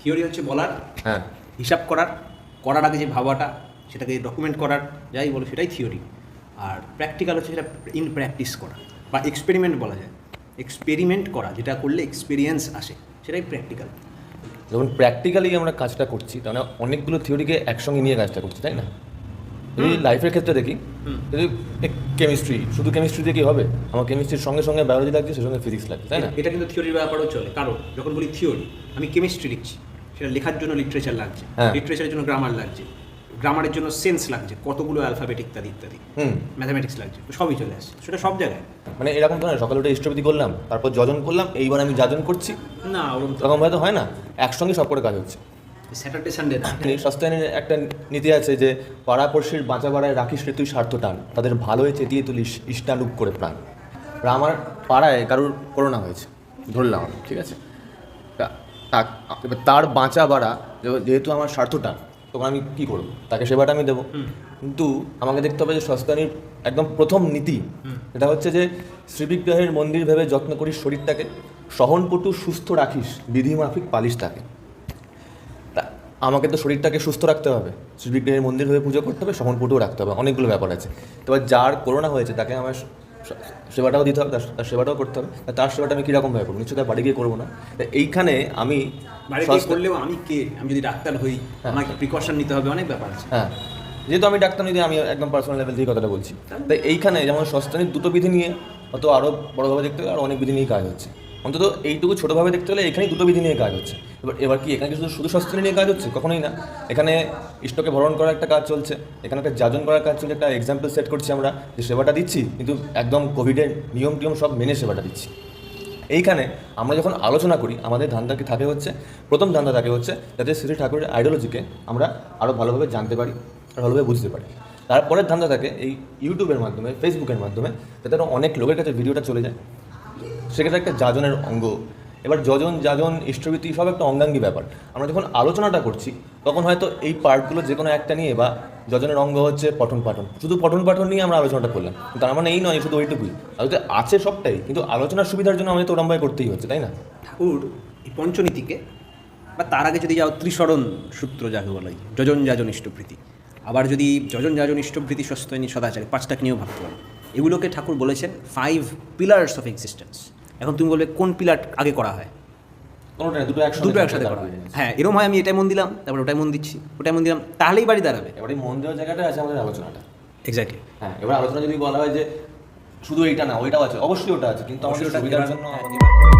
Theory হচ্ছে বলার হ্যাঁ। হিসাব করার করার আগে যে ভাবাটা সেটাকে ডকুমেন্ট করার যাই বলো সেটাই থিওরি আর প্র্যাকটিক্যাল হচ্ছে সেটা ইন প্র্যাকটিস করা বা এক্সপেরিমেন্ট বলা যায়। এক্সপেরিমেন্ট করা যেটা করলে এক্সপিরিয়েন্স আসে সেটাই প্র্যাকটিক্যাল যখন প্র্যাকটিক্যালি আমরা কাজটা করছি তাহলে অনেকগুলো থিওরিকে একসঙ্গে নিয়ে কাজটা করছি তাই না? যদি লাইফের ক্ষেত্রে দেখি যদি কেমিস্ট্রি শুধু কেমিস্ট্রি দিয়ে কি হবে? আমার কেমিস্ট্রির সঙ্গে সঙ্গে বায়োলজি লাগছে সেই সঙ্গে ফিজিক্স লাগছে তাই না? এটা কিন্তু থিওরির ব্যাপারেও চলে। কারণ যখন বলি থিওরি আমি কেমিস্ট্রি লিখছি। সেটা লেখার জন্য লিটারেচার লাগছে হ্যাঁ। লিটারেচারের জন্য গ্রামার লাগছে গ্রামারের জন্য সেন্স লাগছে কতগুলো অ্যালফাবেট ইত্যাদি ইত্যাদি হুম। ম্যাথামেটিক্স লাগছে সবই চলে আসছে সেটা সব জায়গায়। মানে এরকম তো না সকালে উঠে ইষ্টপতি করলাম তারপর যজন করলাম এইবার আমি যাজন করছি। না ওরকম এরকম হয়তো হয় না একসঙ্গে সব করে কাজ হচ্ছে। স্যাটারডে সানডে সস্তায়নের একটা নীতি আছে যে পাড়াপড়শির বাঁচা বাড়ায় রাখিস রে তুই স্বার্থ টান তাদের ভালোই চেতিয়ে তুলিস ইষ্টানুক করে প্রাণ। আমার পাড়ায় কারোর করোনা হয়েছে ধরলাম ঠিক আছে? এবার তার বাঁচা বাড়া যেহেতু আমার স্বার্থটা তখন আমি কী করব? তাকে সেবাটা আমি দেবো। কিন্তু আমাকে দেখতে হবে যে সস্তানির একদম প্রথম নীতি এটা হচ্ছে যে শ্রীবিগ্রহের মন্দির ভেবে যত্ন করিস শরীরটাকে সহনপটু সুস্থ রাখিস বিধিমাফিক পালিশ তাকে। তা আমাকে তো শরীরটাকে সুস্থ রাখতে হবে শ্রীবিগ্রহের মন্দির হয়ে পুজো করতে হবে সহনপুটও রাখতে হবে অনেকগুলো ব্যাপার আছে। তবে যার করোনা হয়েছে তাকে আমার সেবাটাও দিতে হবে তার সেবাটাও করতে হবে। তার সেবাটা আমি কীরকমভাবে করব? নিশ্চয়ই তার বাড়ি গিয়ে করব না। এইখানে আমি বাড়িতে করলেও আমি কে? আমি যদি ডাক্তার হই আমাকে প্রিকশন নিতে হবে অনেক ব্যাপার আছে। হ্যাঁ। যেহেতু আমি ডাক্তার নিতে আমি একদম পার্সোনাল লেভেল থেকে কথাটা বলছি। তাই এইখানে যেমন সস্তানির দুটো বিধি নিয়ে অত আরও বড়োভাবে দেখতে হবে আর অনেক বিধি নিয়েই কাজ হচ্ছে। অন্তত এইটুকু ছোটোভাবে দেখতে গেলে এখানেই দুটো বিধি নিয়ে কাজ হচ্ছে। এবার এবার কি, এখানে শুধু শুধু সস্তানি নিয়ে কাজ হচ্ছে? কখনোই না। এখানে ইষ্টকে ভরণ করার একটা কাজ চলছে, এখানে একটা যাজন করার কাজ চলছে, একটা এক্সাম্পল সেট করছি আমরা যে সেবাটা দিচ্ছি, কিন্তু একদম কোভিডের নিয়ম টিয়ম সব মেনে সেবাটা দিচ্ছি। এইখানে আমরা যখন আলোচনা করি, আমাদের ধান্দাকে থাকে হচ্ছে, প্রথম ধান্দা থাকে হচ্ছে, যাতে শ্রী ঠাকুরের আইডিওলজিকে আমরা আরও ভালোভাবে জানতে পারি, আর ভালোভাবে বুঝতে পারি। তারপরের ধান্দা থাকে এই ইউটিউবের মাধ্যমে ফেসবুকের মাধ্যমে, যাতে অনেক লোকের কাছে ভিডিওটা চলে যায়। সেক্ষেত্রে একটা যাজনের অঙ্গ। এবার যজন, যাজন, ইষ্টভীতি সব একটা অঙ্গাঙ্গী ব্যাপার। আমরা যখন আলোচনাটা করছি, তখন হয়তো এই পার্টগুলো যে কোনো একটা নিয়ে বা যজনের অঙ্গ হচ্ছে পঠন পাঠন। শুধু পঠন পাঠন নিয়ে আমরা আলোচনাটা করলাম। তার মানে এই নয় শুধু ওইটুকুই। যদি আছে সবটাই, কিন্তু আলোচনার সুবিধার জন্য আমাদের তো ওরমভাবে করতেই হচ্ছে, তাই না? ঠাকুর, এই পঞ্চনীতিকে, বা তার আগে যদি যাও ত্রিসরণ সূত্র যাকে বলা হয়, যজন, যাজন, ইষ্টভৃতি। আবার যদি যজন, যাজন, ইষ্টভৃতি সস্তয়নী সদাচারী পাঁচটাকে নিয়েও ভাবতে পারো। এগুলোকে ঠাকুর বলেছেন ফাইভ পিলার্স অফ এক্সিস্টেন্স এখন তুমি বলবে কোন পিলার আগে করা হয়? কোনোটা না, দুটো একসাথে দুটো একসাথে করা হয়। হ্যাঁ। এরকম হয় আমি এটাই মন দিলাম তারপরে ওটাই মন দিচ্ছি ওটাই মন দিলাম তাহলেই বাড়ি দাঁড়াবে। এবার এই মন দেওয়ার জায়গাটা আছে আমাদের আলোচনাটা। এক্স্যাক্টলি হ্যাঁ এবার আলোচনা যদি বলা হয় যে শুধু এইটা না ওইটাও আছে অবশ্যই ওটা আছে কিন্তু আমাদের অবশ্যই ওটা সুবিধার জন্য হ্যাঁ, আমাদের-